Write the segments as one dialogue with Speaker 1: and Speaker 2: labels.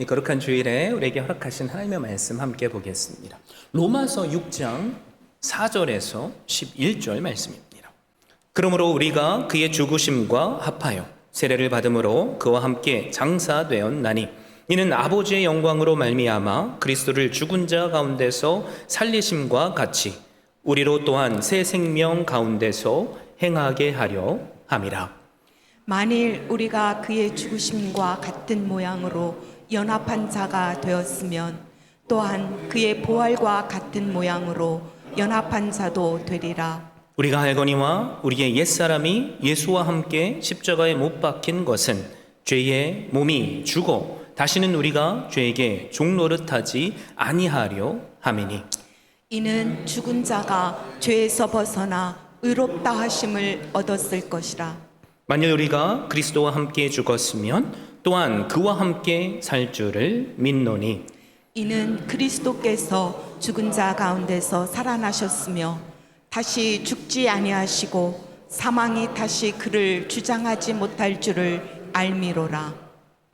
Speaker 1: 이 거룩한 주일에 우리에게 허락하신 하나님의 말씀 함께 보겠습니다. 로마서 6장 4절에서 11절 말씀입니다. 그러므로 우리가 그의 죽으심과 합하여 세례를 받음으로 그와 함께 장사되었나니 이는 아버지의 영광으로 말미암아 그리스도를 죽은 자 가운데서 살리심과 같이 우리로 또한 새 생명 가운데서 행하게 하려 함이라.
Speaker 2: 만일 우리가 그의 죽으심과 같은 모양으로 연합한 자가 되었으면 또한 그의 부활과 같은 모양으로 연합한 자도 되리라.
Speaker 1: 우리가 알거니와 우리의 옛사람이 예수와 함께 십자가에 못 박힌 것은 죄의 몸이 죽어 다시는 우리가 죄에게 종노릇하지 아니하려 함이니
Speaker 2: 이는 죽은 자가 죄에서 벗어나 의롭다 하심을 얻었을 것이라.
Speaker 1: 만일 우리가 그리스도와 함께 죽었으면 또한 그와 함께 살 줄을 믿노니.
Speaker 2: 이는 그리스도께서 죽은 자 가운데서 살아나셨으며 다시 죽지 아니하시고 사망이 다시 그를 주장하지 못할 줄을 알미로라.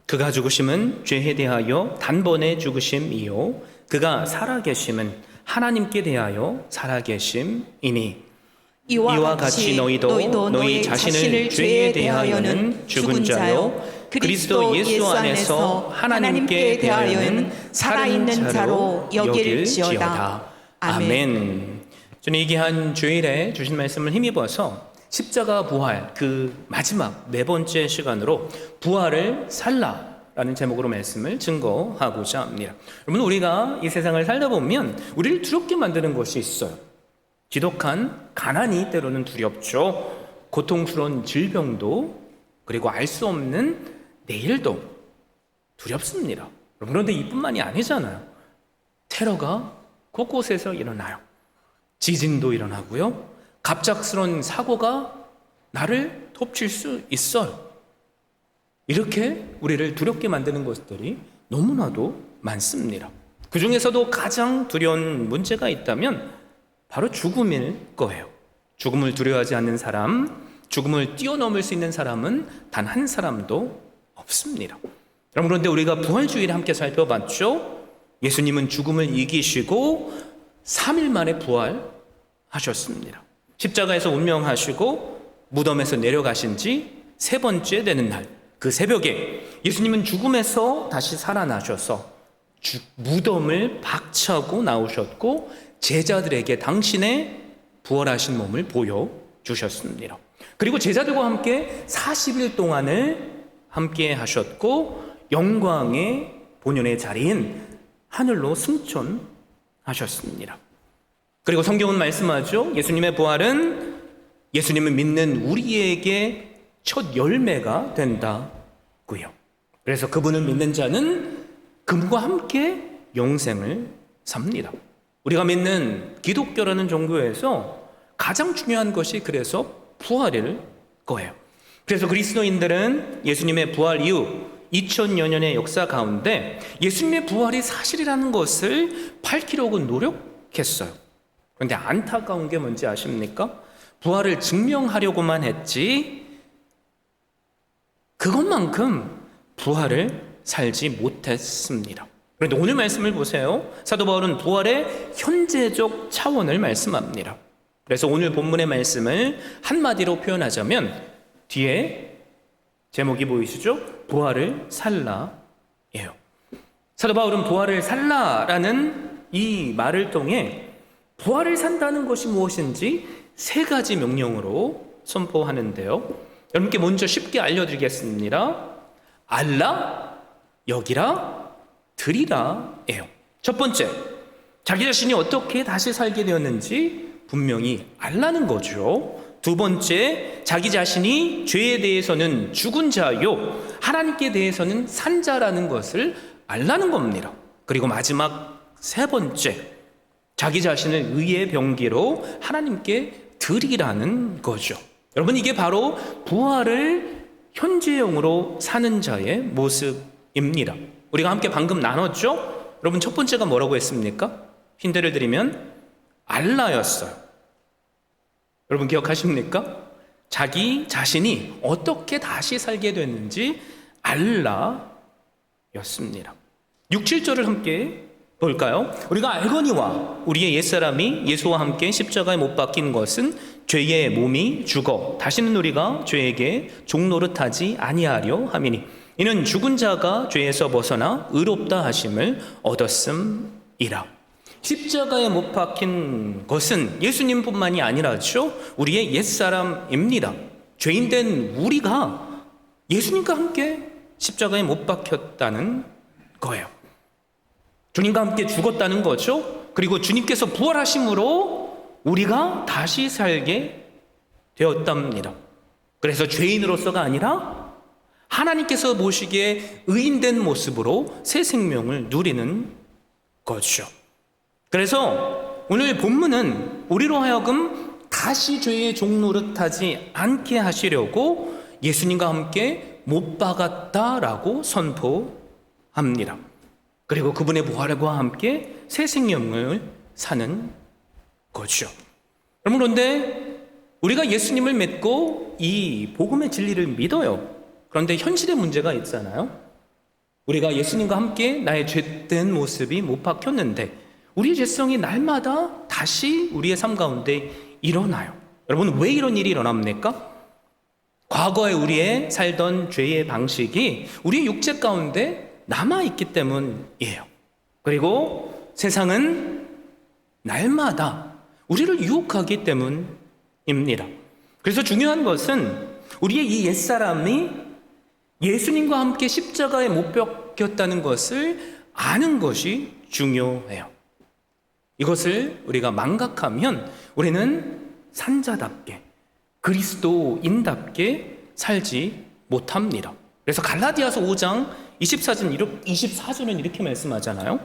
Speaker 1: 그가 죽으심은 죄에 대하여 단번에 죽으심이요. 그가 살아계심은 하나님께 대하여 살아계심이니. 이와 같이 너희도 너희 자신을 죄에 대하여는 죽은 자요 그리스도 예수 안에서 하나님께 대하여는 살아있는 자로 여길지어다 아멘. 저는 이 귀한 주일에 주신 말씀을 힘입어서 십자가 부활 그 마지막 네 번째 시간으로 부활을 살라 라는 제목으로 말씀을 증거하고자 합니다. 여러분 우리가 이 세상을 살다 보면 우리를 두렵게 만드는 것이 있어요. 지독한 가난이 때로는 두렵죠. 고통스러운 질병도 그리고 알 수 없는 내일도 두렵습니다. 그런데 이뿐만이 아니잖아요. 테러가 곳곳에서 일어나요. 지진도 일어나고요. 갑작스러운 사고가 나를 덮칠 수 있어요. 이렇게 우리를 두렵게 만드는 것들이 너무나도 많습니다. 그 중에서도 가장 두려운 문제가 있다면 바로 죽음일 거예요. 죽음을 두려워하지 않는 사람, 죽음을 뛰어넘을 수 있는 사람은 단 한 사람도 없습니다. 여러분, 그런데 우리가 부활주의를 함께 살펴봤죠? 예수님은 죽음을 이기시고 3일 만에 부활하셨습니다. 십자가에서 운명하시고 무덤에서 내려가신 지 세 번째 되는 날, 그 새벽에 예수님은 죽음에서 다시 살아나셔서 주- 무덤을 박차고 나오셨고 제자들에게 당신의 부활하신 몸을 보여주셨습니다. 그리고 제자들과 함께 40일 동안을 함께 하셨고 영광의 본연의 자리인 하늘로 승천하셨습니다. 그리고 성경은 말씀하죠. 예수님의 부활은 예수님을 믿는 우리에게 첫 열매가 된다고요. 그래서 그분을 믿는 자는 그분과 함께 영생을 삽니다. 우리가 믿는 기독교라는 종교에서 가장 중요한 것이 그래서 부활일 거예요. 그래서 그리스도인들은 예수님의 부활 이후 2000여 년의 역사 가운데 예수님의 부활이 사실이라는 것을 밝히려고 노력했어요. 그런데 안타까운 게 뭔지 아십니까? 부활을 증명하려고만 했지 그것만큼 부활을 살지 못했습니다. 그런데 오늘 말씀을 보세요. 사도 바울은 부활의 현재적 차원을 말씀합니다. 그래서 오늘 본문의 말씀을 한마디로 표현하자면 뒤에 제목이 보이시죠? 부활을 살라예요. 사도 바울은 부활을 살라라는 이 말을 통해 부활을 산다는 것이 무엇인지 세 가지 명령으로 선포하는데요. 여러분께 먼저 쉽게 알려드리겠습니다. 알라, 여기라, 드리라예요. 첫 번째, 자기 자신이 어떻게 다시 살게 되었는지 분명히 알라는 거죠. 두 번째, 자기 자신이 죄에 대해서는 죽은 자요, 하나님께 대해서는 산 자라는 것을 알라는 겁니다. 그리고 마지막 세 번째, 자기 자신을 의의 병기로 하나님께 드리라는 거죠. 여러분, 이게 바로 부활을 현재형으로 사는 자의 모습입니다. 우리가 함께 방금 나눴죠? 여러분, 첫 번째가 뭐라고 했습니까? 힌트를 드리면, 알라였어요. 여러분, 기억하십니까? 자기 자신이 어떻게 다시 살게 됐는지 알라였습니다. 6, 7절을 함께 볼까요? 우리가 알거니와 우리의 옛사람이 예수와 함께 십자가에 못 박힌 것은 죄의 몸이 죽어 다시는 우리가 죄에게 종노릇하지 아니하려 함이니 이는 죽은 자가 죄에서 벗어나 의롭다 하심을 얻었음이라. 십자가에 못 박힌 것은 예수님뿐만이 아니라죠. 우리의 옛사람입니다. 죄인된 우리가 예수님과 함께 십자가에 못 박혔다는 거예요. 주님과 함께 죽었다는 거죠. 그리고 주님께서 부활하심으로 우리가 다시 살게 되었답니다. 그래서 죄인으로서가 아니라 하나님께서 보시기에 의인된 모습으로 새 생명을 누리는 거죠. 그래서 오늘 본문은 우리로 하여금 다시 죄의 종노릇하지 않게 하시려고 예수님과 함께 못 박았다라고 선포합니다. 그리고 그분의 부활과 함께 새 생명을 사는 거죠. 그런데 우리가 예수님을 믿고 이 복음의 진리를 믿어요. 그런데 현실의 문제가 있잖아요. 우리가 예수님과 함께 나의 죄된 모습이 못 박혔는데 우리의 죄성이 날마다 다시 우리의 삶 가운데 일어나요. 여러분 왜 이런 일이 일어납니까? 과거에 우리의 살던 죄의 방식이 우리의 육체 가운데 남아 있기 때문이에요. 그리고 세상은 날마다 우리를 유혹하기 때문입니다. 그래서 중요한 것은 우리의 이 옛사람이 예수님과 함께 십자가에 못 박혔다는 것을 아는 것이 중요해요. 이것을 우리가 망각하면 우리는 산자답게 그리스도인답게 살지 못합니다. 그래서 갈라디아서 5장 24절 24절은 이렇게 말씀하잖아요.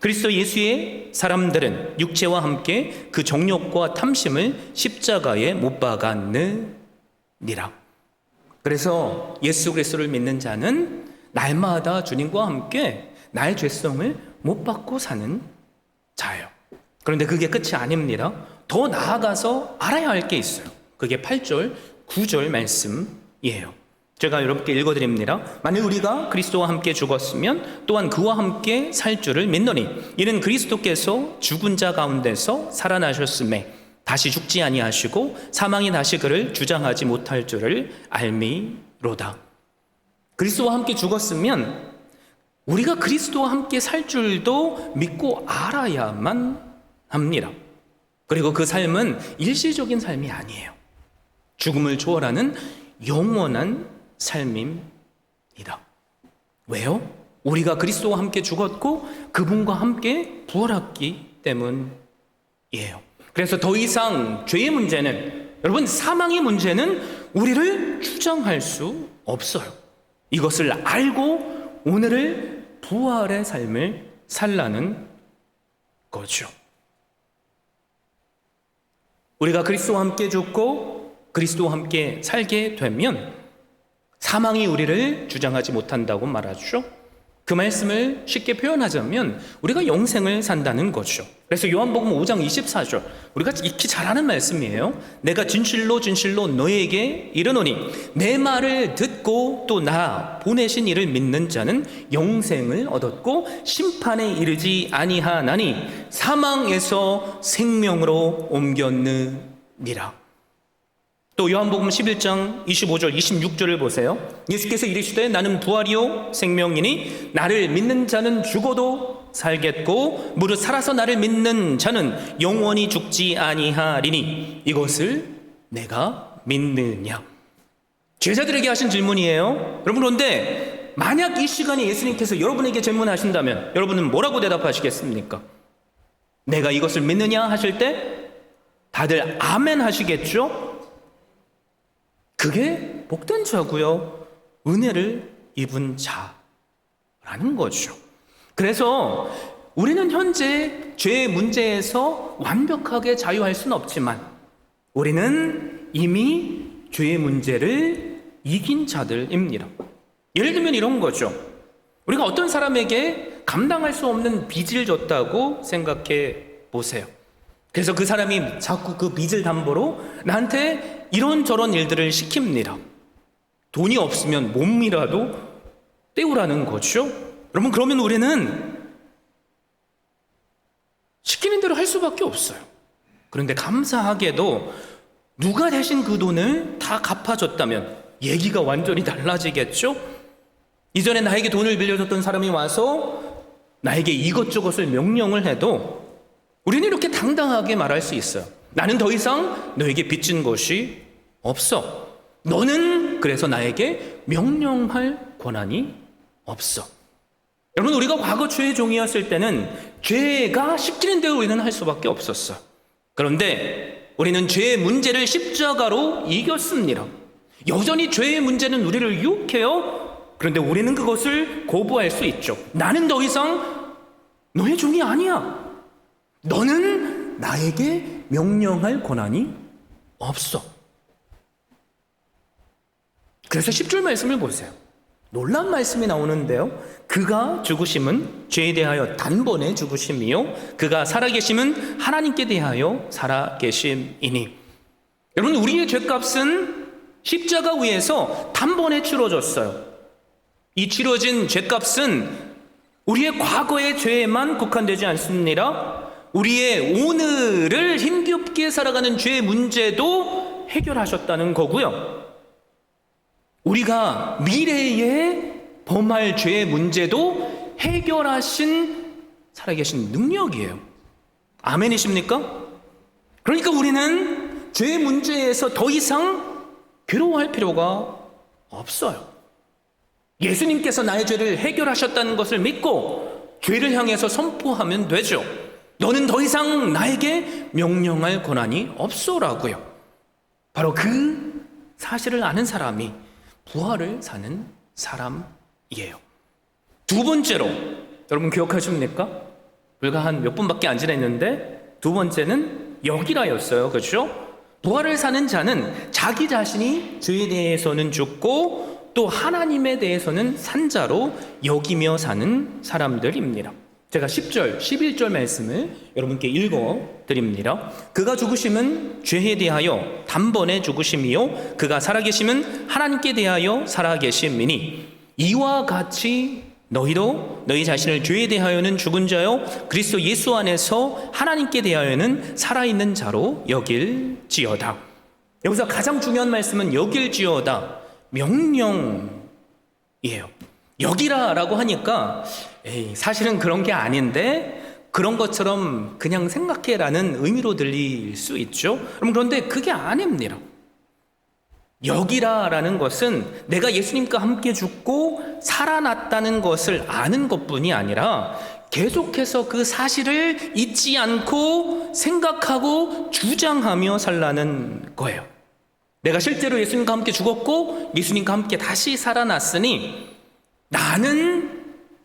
Speaker 1: 그리스도 예수의 사람들은 육체와 함께 그 정욕과 탐심을 십자가에 못 박았느니라. 그래서 예수 그리스도를 믿는 자는 날마다 주님과 함께 나의 죄성을 못 받고 사는 자예요. 그런데 그게 끝이 아닙니다. 더 나아가서 알아야 할 게 있어요. 그게 8절, 9절 말씀이에요. 제가 여러분께 읽어드립니다. 만일 우리가 그리스도와 함께 죽었으면 또한 그와 함께 살 줄을 믿노니 이는 그리스도께서 죽은 자 가운데서 살아나셨음에 다시 죽지 아니하시고 사망이 다시 그를 주장하지 못할 줄을 알미로다. 그리스도와 함께 죽었으면 우리가 그리스도와 함께 살 줄도 믿고 알아야만 합니다. 그리고 그 삶은 일시적인 삶이 아니에요. 죽음을 초월하는 영원한 삶입니다. 왜요? 우리가 그리스도와 함께 죽었고 그분과 함께 부활했기 때문이에요. 그래서 더 이상 죄의 문제는 여러분 사망의 문제는 우리를 주장할 수 없어요. 이것을 알고 오늘을 부활의 삶을 살라는 거죠. 우리가 그리스도와 함께 죽고 그리스도와 함께 살게 되면 사망이 우리를 주장하지 못한다고 말하죠. 그 말씀을 쉽게 표현하자면 우리가 영생을 산다는 거죠. 그래서 요한복음 5장 24절 우리가 익히 잘 아는 말씀이에요. 내가 진실로 진실로 너에게 이르노니 내 말을 듣고 또 나 보내신 이를 믿는 자는 영생을 얻었고 심판에 이르지 아니하나니 사망에서 생명으로 옮겼느니라. 또 요한복음 11장 25절 26절을 보세요. 예수께서 이르시되 나는 부활이요 생명이니 나를 믿는 자는 죽어도 살겠고 무릇 살아서 나를 믿는 자는 영원히 죽지 아니하리니 이것을 내가 믿느냐. 제자들에게 하신 질문이에요. 여러분 그런데 만약 이 시간에 예수님께서 여러분에게 질문하신다면 여러분은 뭐라고 대답하시겠습니까? 내가 이것을 믿느냐 하실 때 다들 아멘 하시겠죠? 그게 복된 자고요. 은혜를 입은 자라는 거죠. 그래서 우리는 현재 죄의 문제에서 완벽하게 자유할 수는 없지만 우리는 이미 죄의 문제를 이긴 자들입니다. 예를 들면 이런 거죠. 우리가 어떤 사람에게 감당할 수 없는 빚을 줬다고 생각해 보세요. 그래서 그 사람이 자꾸 그 빚을 담보로 나한테 이런저런 일들을 시킵니다. 돈이 없으면 몸이라도 때우라는 거죠. 여러분 그러면 우리는 시키는 대로 할 수밖에 없어요. 그런데 감사하게도 누가 대신 그 돈을 다 갚아줬다면 얘기가 완전히 달라지겠죠? 이전에 나에게 돈을 빌려줬던 사람이 와서 나에게 이것저것을 명령을 해도 우리는 이렇게 당당하게 말할 수 있어요. 나는 더 이상 너에게 빚진 것이 없어. 너는 그래서 나에게 명령할 권한이 없어. 여러분, 우리가 과거 죄의 종이었을 때는 죄가 시키는 대로 우리는 할 수밖에 없었어. 그런데 우리는 죄의 문제를 십자가로 이겼습니다. 여전히 죄의 문제는 우리를 유혹해요. 그런데 우리는 그것을 거부할 수 있죠. 나는 더 이상 너의 종이 아니야. 너는 나에게 명령할 권한이 없어. 그래서 10절 말씀을 보세요. 놀란 말씀이 나오는데요. 그가 죽으심은 죄에 대하여 단번에 죽으심이요. 그가 살아계심은 하나님께 대하여 살아계심이니. 여러분, 우리의 죄값은 십자가 위에서 단번에 치러졌어요. 이 치러진 죄값은 우리의 과거의 죄에만 국한되지 않습니다. 우리의 오늘을 힘겹게 살아가는 죄의 문제도 해결하셨다는 거고요. 우리가 미래에 범할 죄의 문제도 해결하신 살아계신 능력이에요. 아멘이십니까? 그러니까 우리는 죄의 문제에서 더 이상 괴로워할 필요가 없어요. 예수님께서 나의 죄를 해결하셨다는 것을 믿고 죄를 향해서 선포하면 되죠. 너는 더 이상 나에게 명령할 권한이 없어라고요. 바로 그 사실을 아는 사람이 부활을 사는 사람이에요. 두 번째로 여러분 기억하십니까? 불과 한 몇 분밖에 안 지났는데 두 번째는 여기라였어요. 그렇죠? 부활을 사는 자는 자기 자신이 죄에 대해서는 죽고 또 하나님에 대해서는 산자로 여기며 사는 사람들입니다. 제가 10절, 11절 말씀을 여러분께 읽어 드립니다. 그가 죽으심은 죄에 대하여 단번에 죽으심이요. 그가 살아계심은 하나님께 대하여 살아계심이니 이와 같이 너희도 너희 자신을 죄에 대하여는 죽은 자요 그리스도 예수 안에서 하나님께 대하여는 살아있는 자로 여길지어다. 여기서 가장 중요한 말씀은 여길지어다. 명령이에요. 여기라 라고 하니까 에이, 사실은 그런 게 아닌데 그런 것처럼 그냥 생각해라는 의미로 들릴 수 있죠. 그럼 그런데 그게 아닙니다. 여기라라는 것은 내가 예수님과 함께 죽고 살아났다는 것을 아는 것뿐이 아니라 계속해서 그 사실을 잊지 않고 생각하고 주장하며 살라는 거예요. 내가 실제로 예수님과 함께 죽었고 예수님과 함께 다시 살아났으니 나는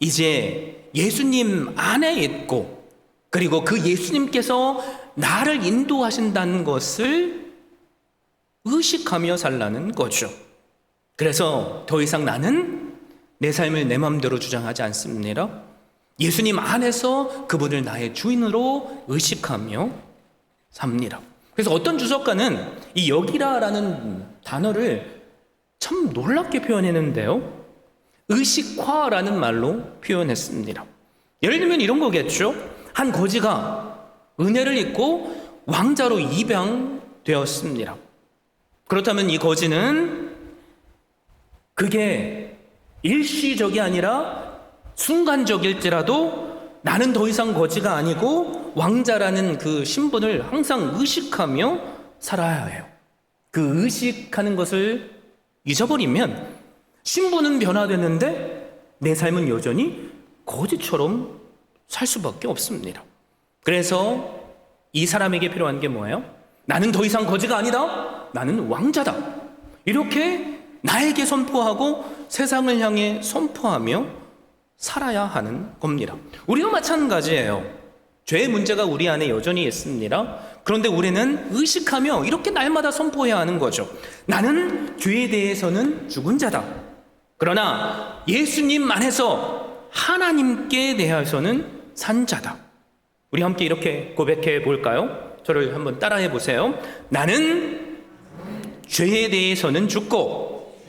Speaker 1: 이제 예수님 안에 있고 그리고 그 예수님께서 나를 인도하신다는 것을 의식하며 살라는 거죠. 그래서 더 이상 나는 내 삶을 내 마음대로 주장하지 않습니다. 예수님 안에서 그분을 나의 주인으로 의식하며 삽니다. 그래서 어떤 주석가는 이 여기라라는 단어를 참 놀랍게 표현했는데요. 의식화라는 말로 표현했습니다. 예를 들면 이런 거겠죠. 한 거지가 은혜를 입고 왕자로 입양되었습니다. 그렇다면 이 거지는 그게 일시적이 아니라 순간적일지라도 나는 더 이상 거지가 아니고 왕자라는 그 신분을 항상 의식하며 살아야 해요. 그 의식하는 것을 잊어버리면 신분은 변화되는데 내 삶은 여전히 거지처럼 살 수밖에 없습니다. 그래서 이 사람에게 필요한 게 뭐예요? 나는 더 이상 거지가 아니다. 나는 왕자다. 이렇게 나에게 선포하고 세상을 향해 선포하며 살아야 하는 겁니다. 우리도 마찬가지예요. 죄의 문제가 우리 안에 여전히 있습니다. 그런데 우리는 의식하며 이렇게 날마다 선포해야 하는 거죠. 나는 죄에 대해서는 죽은 자다. 그러나 예수님 안에서 하나님께 대해서는 산 자다. 우리 함께 이렇게 고백해 볼까요? 저를 한번 따라해 보세요. 나는 죄에 대해서는 죽고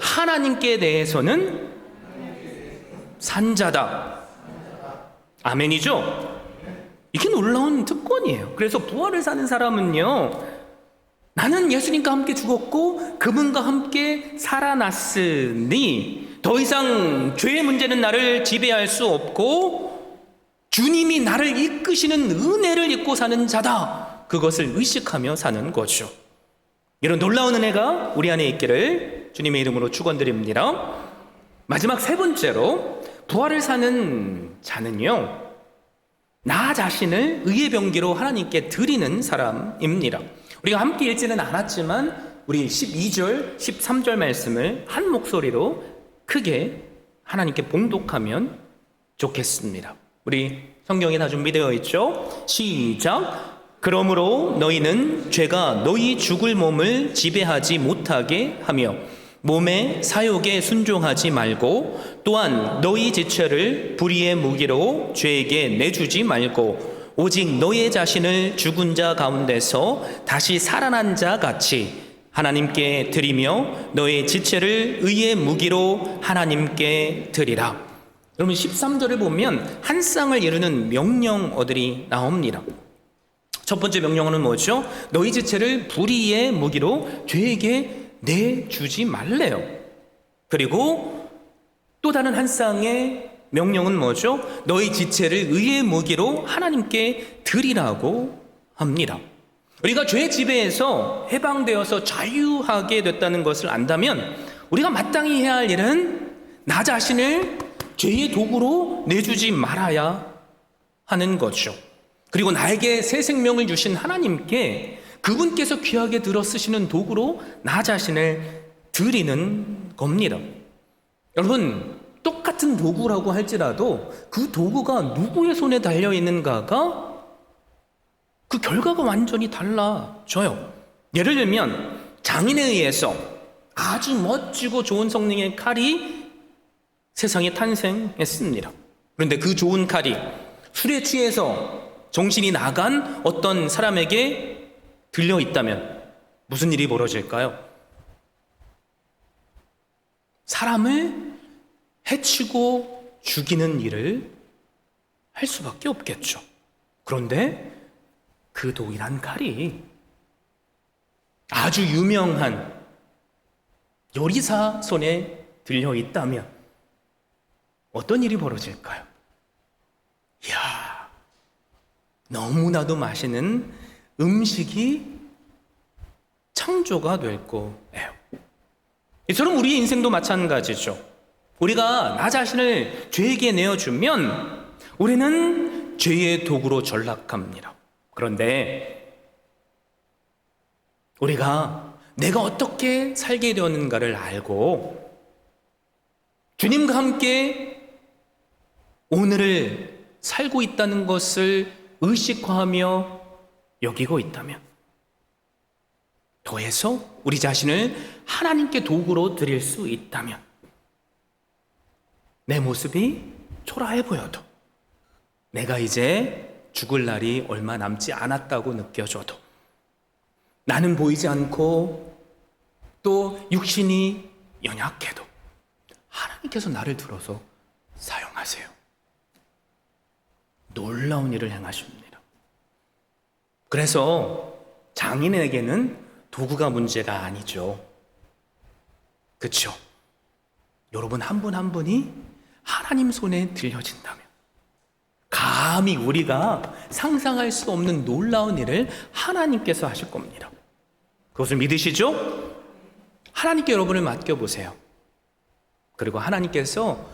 Speaker 1: 하나님께 대해서는 산자다. 아멘이죠? 이게 놀라운 특권이에요. 그래서 부활을 사는 사람은요, 나는 예수님과 함께 죽었고 그분과 함께 살아났으니 더 이상 죄의 문제는 나를 지배할 수 없고 주님이 나를 이끄시는 은혜를 입고 사는 자다. 그것을 의식하며 사는 거죠. 이런 놀라운 은혜가 우리 안에 있기를 주님의 이름으로 축원드립니다. 마지막 세 번째로 부활을 사는 자는요. 나 자신을 의의 병기로 하나님께 드리는 사람입니다. 우리가 함께 읽지는 않았지만 우리 12절, 13절 말씀을 한 목소리로 크게 하나님께 봉독하면 좋겠습니다. 우리 성경에 다 준비되어 있죠? 시작. 그러므로 너희는 죄가 너희 죽을 몸을 지배하지 못하게 하며 몸의 사욕에 순종하지 말고 또한 너희 지체를 불의의 무기로 죄에게 내주지 말고 오직 너의 자신을 죽은 자 가운데서 다시 살아난 자 같이 하나님께 드리며 너의 지체를 의의 무기로 하나님께 드리라. 여러분 13절을 보면 한 쌍을 이루는 명령어들이 나옵니다. 첫 번째 명령어는 뭐죠? 너희 지체를 불의의 무기로 죄에게 내주지 말래요. 그리고 또 다른 한 쌍의 명령은 뭐죠? 너희 지체를 의의 무기로 하나님께 드리라고 합니다. 우리가 죄 지배에서 해방되어서 자유하게 됐다는 것을 안다면 우리가 마땅히 해야 할 일은 나 자신을 죄의 도구로 내주지 말아야 하는 거죠. 그리고 나에게 새 생명을 주신 하나님께 그분께서 귀하게 들어 쓰시는 도구로 나 자신을 드리는 겁니다. 여러분, 똑같은 도구라고 할지라도 그 도구가 누구의 손에 달려 있는가가 그 결과가 완전히 달라져요. 예를 들면 장인에 의해서 아주 멋지고 좋은 성능의 칼이 세상에 탄생했습니다. 그런데 그 좋은 칼이 술에 취해서 정신이 나간 어떤 사람에게 들려 있다면 무슨 일이 벌어질까요? 사람을 해치고 죽이는 일을 할 수밖에 없겠죠. 그런데 그 동일한 칼이 아주 유명한 요리사 손에 들려 있다면 어떤 일이 벌어질까요? 이야, 너무나도 맛있는 음식이 창조가 될 거예요. 이처럼 우리 인생도 마찬가지죠. 우리가 나 자신을 죄에게 내어주면 우리는 죄의 도구로 전락합니다. 그런데 우리가 내가 어떻게 살게 되었는가를 알고 주님과 함께 오늘을 살고 있다는 것을 의식화하며 여기고 있다면 더해서 우리 자신을 하나님께 도구로 드릴 수 있다면 내 모습이 초라해 보여도 내가 이제 죽을 날이 얼마 남지 않았다고 느껴져도 나는 보이지 않고 또 육신이 연약해도 하나님께서 나를 들어서 사용하세요. 놀라운 일을 행하십니다. 그래서 장인에게는 도구가 문제가 아니죠. 그렇죠? 여러분 한 분한 분이 하나님 손에 들려진다면 감히 우리가 상상할 수 없는 놀라운 일을 하나님께서 하실 겁니다. 그것을 믿으시죠? 하나님께 여러분을 맡겨보세요. 그리고 하나님께서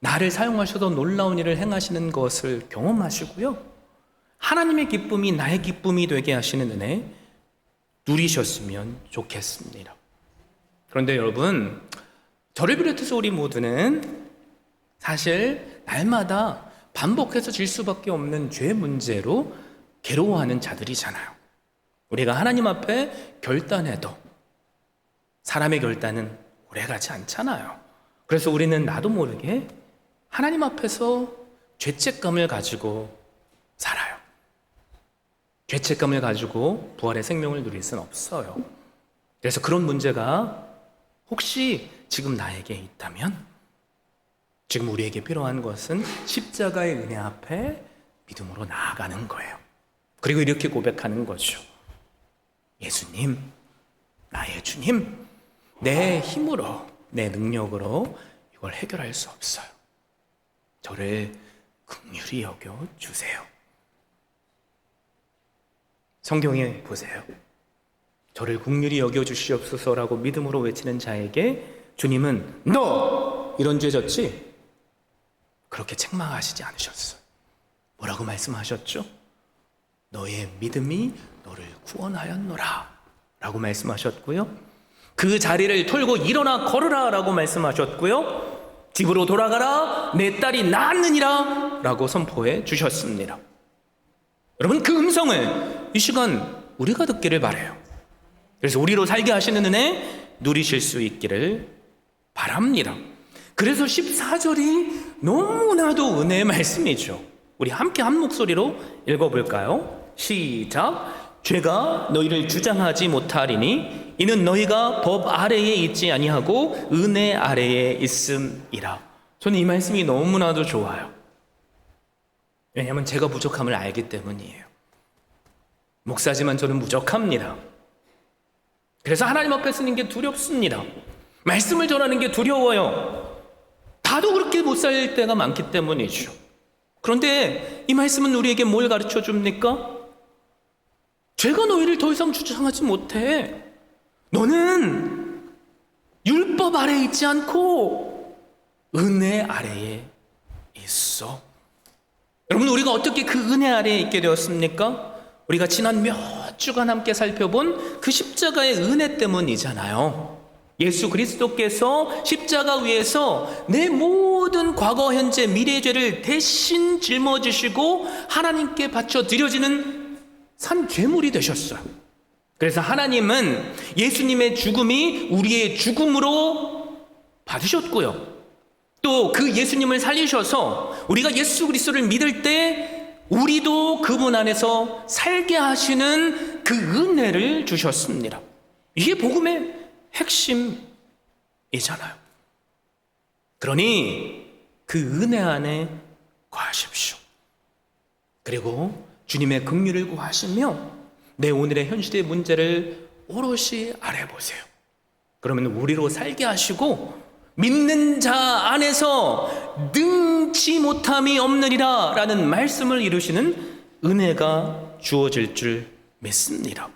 Speaker 1: 나를 사용하셔도 놀라운 일을 행하시는 것을 경험하시고요. 하나님의 기쁨이 나의 기쁨이 되게 하시는 은혜 누리셨으면 좋겠습니다. 그런데 여러분, 저를 비롯해서 우리 모두는 사실 날마다 반복해서 질 수밖에 없는 죄 문제로 괴로워하는 자들이잖아요. 우리가 하나님 앞에 결단해도 사람의 결단은 오래가지 않잖아요. 그래서 우리는 나도 모르게 하나님 앞에서 죄책감을 가지고 살아요. 죄책감을 가지고 부활의 생명을 누릴 수는 없어요. 그래서 그런 문제가 혹시 지금 나에게 있다면 지금 우리에게 필요한 것은 십자가의 은혜 앞에 믿음으로 나아가는 거예요. 그리고 이렇게 고백하는 거죠. 예수님, 나의 주님, 내 힘으로, 내 능력으로 이걸 해결할 수 없어요. 저를 긍휼히 여겨 주세요. 성경에 보세요. 저를 긍휼히 여겨 주시옵소서라고 믿음으로 외치는 자에게 주님은 너 이런 죄 졌지? 그렇게 책망하시지 않으셨어요. 뭐라고 말씀하셨죠? 너의 믿음이 너를 구원하였노라 라고 말씀하셨고요. 그 자리를 털고 일어나 걸으라 라고 말씀하셨고요. 집으로 돌아가라 내 딸이 낳았느니라 라고 선포해 주셨습니다. 여러분 그 음성을 이 시간 우리가 듣기를 바래요. 그래서 우리로 살게 하시는 은혜 누리실 수 있기를 바랍니다. 그래서 14절이 너무나도 은혜의 말씀이죠. 우리 함께 한 목소리로 읽어볼까요? 시작. 죄가 너희를 주장하지 못하리니 이는 너희가 법 아래에 있지 아니하고 은혜 아래에 있음이라. 저는 이 말씀이 너무나도 좋아요. 왜냐하면 제가 부족함을 알기 때문이에요. 목사지만 저는 부족합니다. 그래서 하나님 앞에 쓰는 게 두렵습니다. 말씀을 전하는 게 두려워요. 다도 그렇게 못 살 때가 많기 때문이죠. 그런데 이 말씀은 우리에게 뭘 가르쳐 줍니까? 죄가 너희를 더 이상 주장하지 못해. 너는 율법 아래에 있지 않고 은혜 아래에 있어. 여러분, 우리가 어떻게 그 은혜 아래에 있게 되었습니까? 우리가 지난 몇 주간 함께 살펴본 그 십자가의 은혜 때문이잖아요. 예수 그리스도께서 십자가 위에서 내 모든 과거, 현재, 미래 죄를 대신 짊어지시고 하나님께 바쳐 드려지는 산 괴물이 되셨어요. 그래서 하나님은 예수님의 죽음이 우리의 죽음으로 받으셨고요. 또 그 예수님을 살리셔서 우리가 예수 그리스도를 믿을 때 우리도 그분 안에서 살게 하시는 그 은혜를 주셨습니다. 이게 복음의 핵심이잖아요. 그러니 그 은혜 안에 거하십시오. 그리고 주님의 긍휼을 구하시며 내 오늘의 현실의 문제를 오롯이 알아보세요. 그러면 우리로 살게 하시고 믿는 자 안에서 능치 못함이 없느니라 라는 말씀을 이루시는 은혜가 주어질 줄 믿습니다.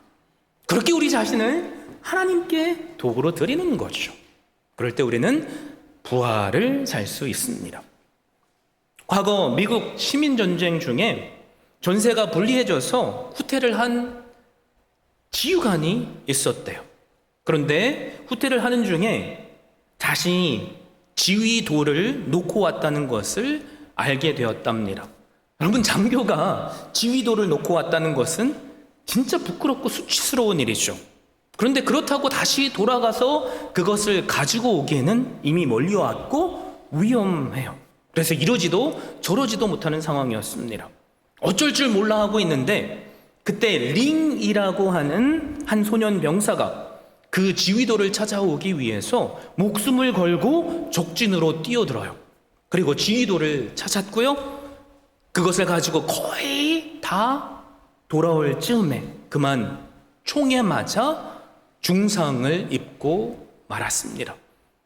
Speaker 1: 그렇게 우리 자신을 하나님께 도구로 드리는 거죠. 그럴 때 우리는 부활을 살 수 있습니다. 과거 미국 시민전쟁 중에 전세가 불리해져서 후퇴를 한 지휘관이 있었대요. 그런데 후퇴를 하는 중에 자신이 지휘도를 놓고 왔다는 것을 알게 되었답니다. 여러분, 장교가 지휘도를 놓고 왔다는 것은 진짜 부끄럽고 수치스러운 일이죠. 그런데 그렇다고 다시 돌아가서 그것을 가지고 오기에는 이미 멀리 왔고 위험해요. 그래서 이러지도 저러지도 못하는 상황이었습니다. 어쩔 줄 몰라 하고 있는데 그때 링이라고 하는 한 소년 병사가 그 지휘도를 찾아오기 위해서 목숨을 걸고 적진으로 뛰어들어요. 그리고 지휘도를 찾았고요. 그것을 가지고 거의 다 돌아올 즈음에 그만 총에 맞아 중상을 입고 말았습니다.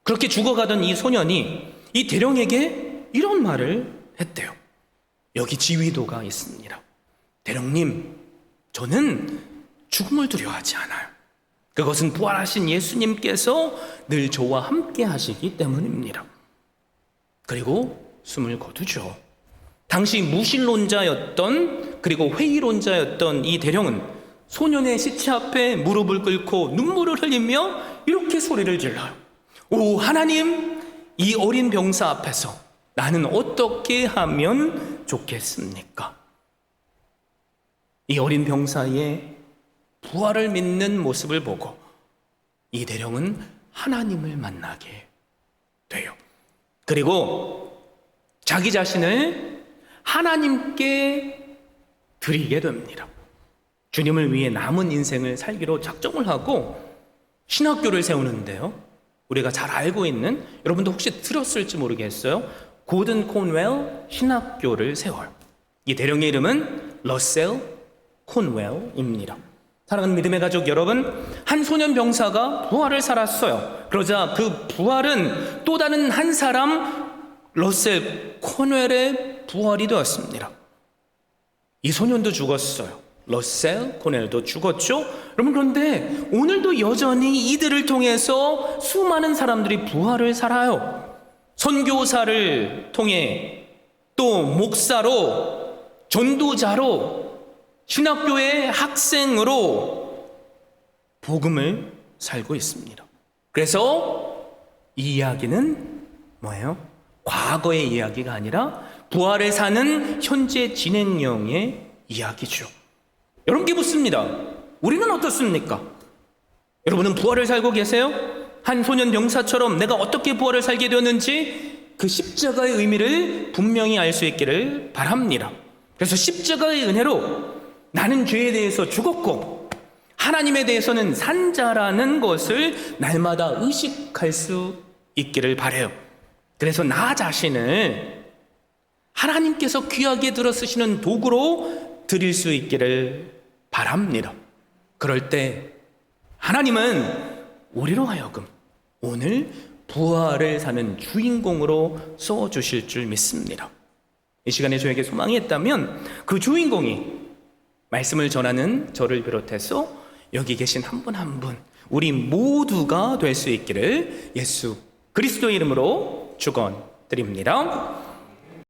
Speaker 1: 그렇게 죽어가던 이 소년이 이 대령에게 이런 말을 했대요. 여기 지휘도가 있습니다. 대령님, 저는 죽음을 두려워하지 않아요. 그것은 부활하신 예수님께서 늘 저와 함께 하시기 때문입니다. 그리고 숨을 거두죠. 당시 무신론자였던 그리고 회의론자였던 이 대령은 소년의 시체 앞에 무릎을 꿇고 눈물을 흘리며 이렇게 소리를 질러요. 오 하나님, 이 어린 병사 앞에서 나는 어떻게 하면 좋겠습니까? 이 어린 병사의 부활을 믿는 모습을 보고 이 대령은 하나님을 만나게 돼요. 그리고 자기 자신을 하나님께 드리게 됩니다. 주님을 위해 남은 인생을 살기로 작정을 하고 신학교를 세우는데요. 우리가 잘 알고 있는 여러분도 혹시 들었을지 모르겠어요. 고든 콘웰 신학교를 세워요. 이 대령의 이름은 러셀 콘웰입니다. 사랑하는 믿음의 가족 여러분, 한 소년 병사가 부활을 살았어요. 그러자 그 부활은 또 다른 한 사람 러셀 콘웰의 부활이 되었습니다. 이 소년도 죽었어요. 러셀 코넬도 죽었죠. 여러분 그런데 오늘도 여전히 이들을 통해서 수많은 사람들이 부활을 살아요. 선교사를 통해 또 목사로 전도자로 신학교의 학생으로 복음을 살고 있습니다. 그래서 이 이야기는 뭐예요? 과거의 이야기가 아니라 부활을 사는 현재 진행형의 이야기죠. 여러분께 묻습니다. 우리는 어떻습니까? 여러분은 부활을 살고 계세요? 한 소년 병사처럼 내가 어떻게 부활을 살게 되었는지 그 십자가의 의미를 분명히 알 수 있기를 바랍니다. 그래서 십자가의 은혜로 나는 죄에 대해서 죽었고 하나님에 대해서는 산자라는 것을 날마다 의식할 수 있기를 바래요. 그래서 나 자신을 하나님께서 귀하게 들어 쓰시는 도구로 드릴 수 있기를 바랍니다. 그럴 때 하나님은 우리로 하여금 오늘 부활을 사는 주인공으로 써 주실 줄 믿습니다. 이 시간에 저에게 소망이 있다면 그 주인공이 말씀을 전하는 저를 비롯해서 여기 계신 한 분 한 분 우리 모두가 될 수 있기를 예수 그리스도의 이름으로 축원드립니다.